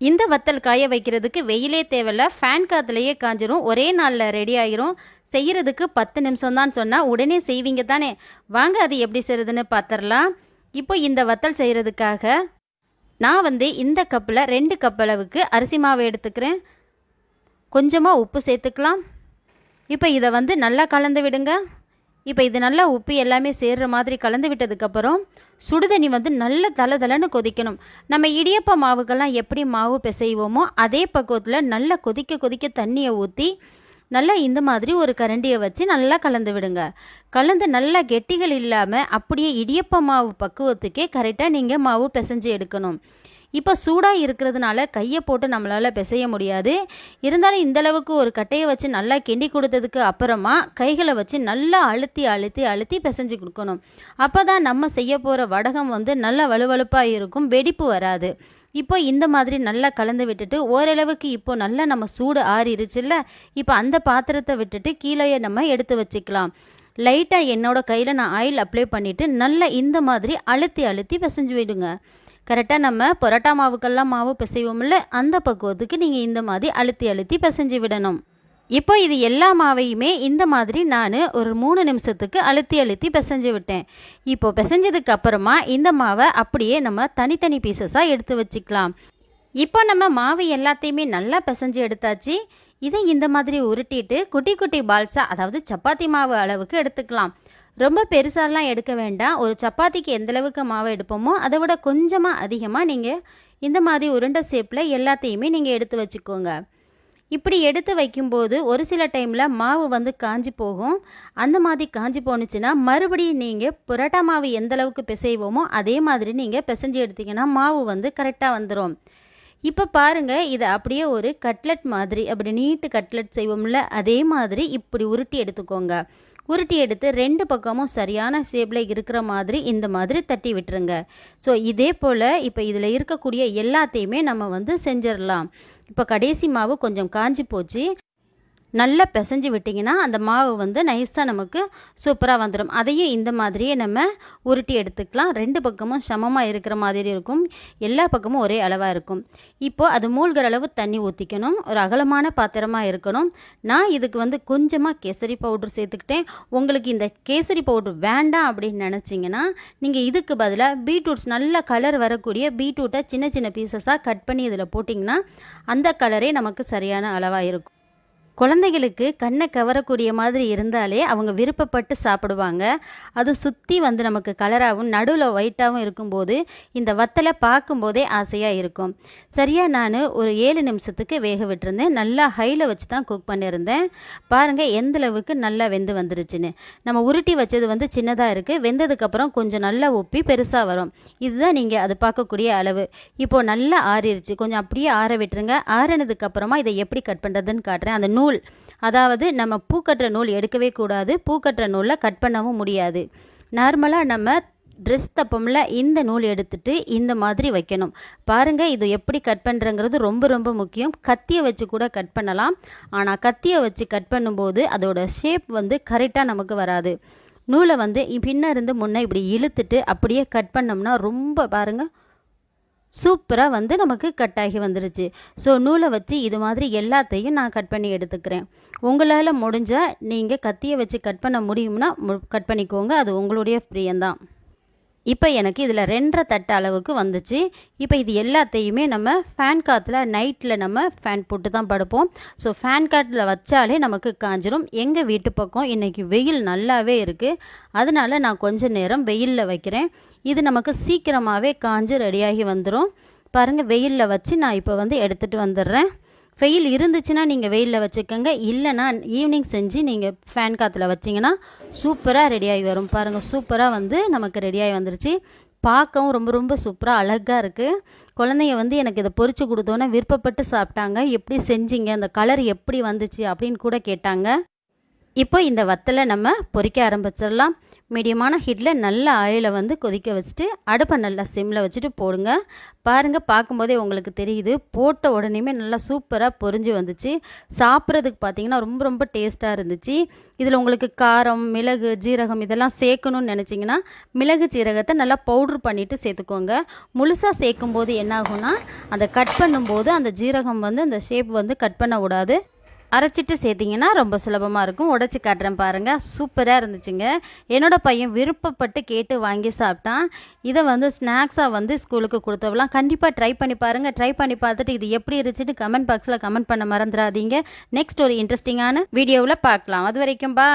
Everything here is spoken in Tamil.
இந்த வத்தல் காய வைக்கிறதுக்கு வெயிலே தேவையில்ல ஃபேன் காற்றுலையே காஞ்சிரும் ஒரே நாளில் ரெடி ஆகிரும் செய்கிறதுக்கு பத்து நிமிஷம் தான் சொன்னால் உடனே செய்வீங்க தானே. வாங்க அது எப்படி செய்கிறதுன்னு பார்த்துடலாம் இப்போ இந்த வத்தல் செய்கிறதுக்காக நான் வந்து இந்த கப்பில் ரெண்டு கப் அளவுக்கு அரிசி மாவு எடுத்துக்கிறேன். கொஞ்சமாக உப்பு சேர்த்துக்கலாம். இப்போ இதை வந்து நல்லா கலந்து விடுங்க. இப்போ இது நல்லா உப்பு எல்லாமே சேர்கிற மாதிரி கலந்து விட்டதுக்கப்புறம் சுடுதண்ணி வந்து நல்ல தலை தலைன்னு கொதிக்கணும். நம்ம இடியப்ப மாவுக்கெல்லாம் எப்படி மாவு பிசைவோமோ அதே பக்குவத்தில் நல்லா கொதிக்க கொதிக்க தண்ணியை ஊற்றி நல்லா இந்த மாதிரி ஒரு கரண்டியை வச்சு நல்லா கலந்து விடுங்க. கலந்து நல்லா கெட்டிகள் இல்லாமல் அப்படியே இடியப்ப மாவு பக்குவத்துக்கே கரெக்டாக நீங்கள் மாவு பிசைஞ்சு எடுக்கணும். இப்போ சூடாக இருக்கிறதுனால கையை போட்டு நம்மளால் பிசைய முடியாது. இருந்தாலும் இந்த அளவுக்கு ஒரு கட்டையை வச்சு நல்லா கிண்டி கொடுத்ததுக்கு அப்புறமா கைகளை வச்சு நல்லா அழுத்தி அழுத்தி அழுத்தி பிசைஞ்சு கொடுக்கணும். அப்போ தான் நம்ம செய்ய போகிற வடகம் வந்து நல்லா வலுவலுப்பாக இருக்கும் வெடிப்பு வராது. இப்போ இந்த மாதிரி நல்லா கலந்து விட்டுட்டு ஓரளவுக்கு இப்போ நல்லா நம்ம சூடு ஆறிருச்சுல்ல இப்போ அந்த பாத்திரத்தை விட்டுட்டு கீழே நம்ம எடுத்து வச்சுக்கலாம். லைட்டாக என்னோடய கையில் நான் ஆயில் அப்ளை பண்ணிவிட்டு நல்லா இந்த மாதிரி அழுத்தி அழுத்தி பிசைஞ்சு விடுங்க. கரெக்டாக நம்ம பரோட்டா மாவுக்கெல்லாம் மாவு பிசைவோம்ல அந்த பக்குவத்துக்கு நீங்கள் இந்த மாதிரி அழுத்தி அழுத்தி பிசைஞ்சு விடணும். இப்போ இது எல்லா மாவையுமே இந்த மாதிரி நான் ஒரு மூணு நிமிஷத்துக்கு அழுத்தி அழுத்தி பிசைஞ்சு விட்டேன். இப்போ பிசைஞ்சதுக்கு அப்புறமா இந்த மாவை அப்படியே நம்ம தனித்தனி பீசஸாக எடுத்து வச்சுக்கலாம். இப்போ நம்ம மாவு எல்லாத்தையுமே நல்லா பிசைஞ்சு எடுத்தாச்சு. இதை இந்த மாதிரி உருட்டிட்டு குட்டி குட்டி பால்ஸாக அதாவது சப்பாத்தி மாவு அளவுக்கு எடுத்துக்கலாம். ரொம்ப பெருசாலாம் எடுக்க வேண்டாம். ஒரு சப்பாத்திக்கு எந்தளவுக்கு மாவு எடுப்போமோ அதை விட கொஞ்சமாக அதிகமாக நீங்கள் இந்த மாதிரி உருண்டை ஷேப்பில் எல்லாத்தையுமே நீங்கள் எடுத்து வச்சுக்கோங்க. இப்படி எடுத்து வைக்கும்போது ஒரு சில டைமில் மாவு வந்து காஞ்சி போகும். அந்த மாதிரி காஞ்சி போணுச்சுன்னா மறுபடியும் நீங்கள் புரோட்டா மாவு எந்த அளவுக்கு பிசைவோமோ அதே மாதிரி நீங்கள் பிசைஞ்சு எடுத்தீங்கன்னா மாவு வந்து கரெக்டாக வந்துடும் இப்போ பாருங்கள் இதை அப்படியே ஒரு கட்லெட் மாதிரி அப்படி நீட்டு கட்லெட் செய்வோம்ல அதே மாதிரி இப்படி உருட்டி எடுத்துக்கோங்க. உருட்டி எடுத்து ரெண்டு பக்கமும் சரியான ஷேப்பில் இருக்கிற மாதிரி இந்த மாதிரி தட்டி விட்டுருங்க. ஸோ இதே போல் இப்போ இதில் இருக்கக்கூடிய எல்லாத்தையுமே நம்ம வந்து செஞ்சிடலாம் இப்போ கடைசி மாவு கொஞ்சம் காஞ்சி போச்சு. நல்லா பிசைஞ்சு விட்டிங்கன்னா அந்த மாவு வந்து நைஸாக நமக்கு சூப்பராக வந்துடும் அதையும் இந்த மாதிரியே நம்ம உருட்டி எடுத்துக்கலாம். ரெண்டு பக்கமும் சமமாக இருக்கிற மாதிரி இருக்கும். எல்லா பக்கமும் ஒரே அளவாக இருக்கும். இப்போது அது மூழ்கிற அளவு தண்ணி ஊற்றிக்கணும் ஒரு அகலமான பாத்திரமாக இருக்கணும். நான் இதுக்கு வந்து கொஞ்சமாக கேசரி பவுடர் சேர்த்துக்கிட்டேன். உங்களுக்கு இந்த கேசரி பவுடர் வேண்டாம் அப்படின்னு நினச்சிங்கன்னா நீங்கள் இதுக்கு பதிலாக பீட்ரூட்ஸ் நல்ல கலர் வரக்கூடிய பீட்ரூட்டை சின்ன சின்ன பீசஸாக கட் பண்ணி இதில் போட்டிங்கன்னா அந்த கலரே நமக்கு சரியான அளவாக இருக்கும். குழந்தைகளுக்கு கண்ணை கவரக்கூடிய மாதிரி இருந்தாலே அவங்க விருப்பப்பட்டு சாப்பிடுவாங்க. அது சுற்றி வந்து நமக்கு கலராகவும் நடுவில் ஒயிட்டாகவும் இருக்கும்போது இந்த வத்தலை பார்க்கும்போதே ஆசையாக இருக்கும். சரியாக நான் ஒரு ஏழு நிமிஷத்துக்கு வேக விட்டுருந்தேன். நல்லா ஹையில் வச்சு தான் குக் பண்ணியிருந்தேன் பாருங்கள் எந்த அளவுக்கு நல்லா வெந்து வந்துருச்சுன்னு. நம்ம உருட்டி வச்சது வந்து சின்னதாக இருக்குது வெந்ததுக்கப்புறம் கொஞ்சம் நல்லா ஒப்பி பெருசாக வரும். இதுதான் நீங்கள் அது பார்க்கக்கூடிய அளவு. இப்போது நல்லா ஆறிடுச்சு கொஞ்சம் அப்படியே ஆற விட்டுருங்க. ஆறினதுக்கப்புறமா இதை எப்படி கட் பண்ணுறதுன்னு காட்டுறேன். அந்த நூ நூல். அதாவது நம்ம பூக்கட்டுற நூல் எடுக்கவே கூடாது. பூக்கட்டுற நூலில் கட் பண்ணவும் முடியாது. நார்மலாக நம்ம ட்ரெஸ் தப்பமில் இந்த நூல் எடுத்துட்டு இந்த மாதிரி வைக்கணும். பாருங்கள் இது எப்படி கட் பண்ணுறங்கிறது ரொம்ப ரொம்ப முக்கியம். கத்தியை வச்சு கூட கட் பண்ணலாம். ஆனால் கத்தியை வச்சு கட் பண்ணும்போது அதோட ஷேப் வந்து கரெக்டாக நமக்கு வராது. நூலை வந்து பின்ன இருந்து முன்னே இப்படி இழுத்துட்டு அப்படியே கட் பண்ணோம்னா ரொம்ப பாருங்கள் சூப்பராக வந்து நமக்கு கட் ஆகி வந்துருச்சு. ஸோ நூலை வச்சு இது மாதிரி எல்லாத்தையும் நான் கட் பண்ணி எடுத்துக்கிறேன். உங்களால் முடிஞ்சால் நீங்கள் கத்தியை வச்சு கட் பண்ண முடியும்னா கட் பண்ணிக்கோங்க. அது உங்களுடைய பிரியந்தான் இப்போ எனக்கு இதில் ரெண்டரை தட்டு அளவுக்கு வந்துச்சு. இப்போ இது எல்லாத்தையுமே நம்ம ஃபேன் காற்றுல நைட்டில் நம்ம ஃபேன் போட்டு தான் படுப்போம். ஸோ ஃபேன் காற்றில் வச்சாலே நமக்கு காஞ்சிரும். எங்கள் வீட்டு பக்கம் இன்றைக்கி வெயில் நல்லாவே இருக்குது அதனால நான் கொஞ்ச நேரம் வெயிலில் வைக்கிறேன். இது நமக்கு சீக்கிரமாகவே காஞ்சு ரெடியாகி வந்துடும் பாருங்கள் வெயிலில் வச்சு நான் இப்போ வந்து எடுத்துகிட்டு வந்துடுறேன். வெயில் இருந்துச்சுன்னா நீங்கள் வெயிலில் வச்சுக்கோங்க. இல்லைன்னா ஈவினிங் செஞ்சு நீங்கள் ஃபேன் காற்றுல வச்சிங்கன்னா சூப்பராக ரெடியாகி வரும். பாருங்கள் சூப்பராக வந்து நமக்கு ரெடியாகி வந்துருச்சு. பார்க்கவும் ரொம்ப ரொம்ப சூப்பராக அழகாக இருக்குது குழந்தைங்க வந்து எனக்கு இதை பொறிச்சு கொடுத்தோன்னே விருப்பப்பட்டு சாப்பிட்டாங்க. எப்படி செஞ்சீங்க? அந்த கலர் எப்படி வந்துச்சு? அப்படின்னு கூட கேட்டாங்க. இப்போ இந்த வத்தலை நம்ம பொறிக்க ஆரம்பிச்சிடலாம். மீடியமான ஹீட்டில் நல்ல ஆயிலை வந்து கொதிக்க வச்சுட்டு அடுப்பை நல்லா சிம்மில் வச்சுட்டு போடுங்க. பாருங்கள் பார்க்கும்போதே உங்களுக்கு தெரியுது. போட்ட உடனேமே நல்லா சூப்பராக பொரிஞ்சு வந்துச்சு. சாப்பிட்றதுக்கு பார்த்தீங்கன்னா ரொம்ப ரொம்ப டேஸ்ட்டாக இருந்துச்சு. இதில் உங்களுக்கு காரம் மிளகு ஜீரகம் இதெல்லாம் சேர்க்கணும்னு நினச்சிங்கன்னா மிளகு ஜீரகத்தை நல்லா பவுட்ரு பண்ணிவிட்டு சேர்த்துக்கோங்க. முழுசாக சேர்க்கும்போது என்னாகும்னா அந்த கட் பண்ணும்போது அந்த ஜீரகம் வந்து அந்த ஷேப் வந்து கட் பண்ண விடாது அரைச்சிட்டு சேர்த்திங்கன்னா ரொம்ப சுலபமாக இருக்கும். உடச்சி காட்டுறேன் பாருங்கள் சூப்பராக இருந்துச்சுங்க. என்னோட பையன் விருப்பப்பட்டு கேட்டு வாங்கி சாப்பிட்டான். இதை வந்து ஸ்நாக்ஸாக வந்து ஸ்கூலுக்கு கொடுத்தவலாம் கண்டிப்பாக ட்ரை பண்ணி பாருங்கள் ட்ரை பண்ணி பார்த்துட்டு இது எப்படி இருந்துச்சுன்னு கமெண்ட் பாக்ஸில் கமெண்ட் பண்ண மறந்துடாதீங்க. நெக்ஸ்ட் ஒரு இன்ட்ரெஸ்டிங்கான வீடியோவில் பார்க்கலாம். அது வரைக்கும் பாய்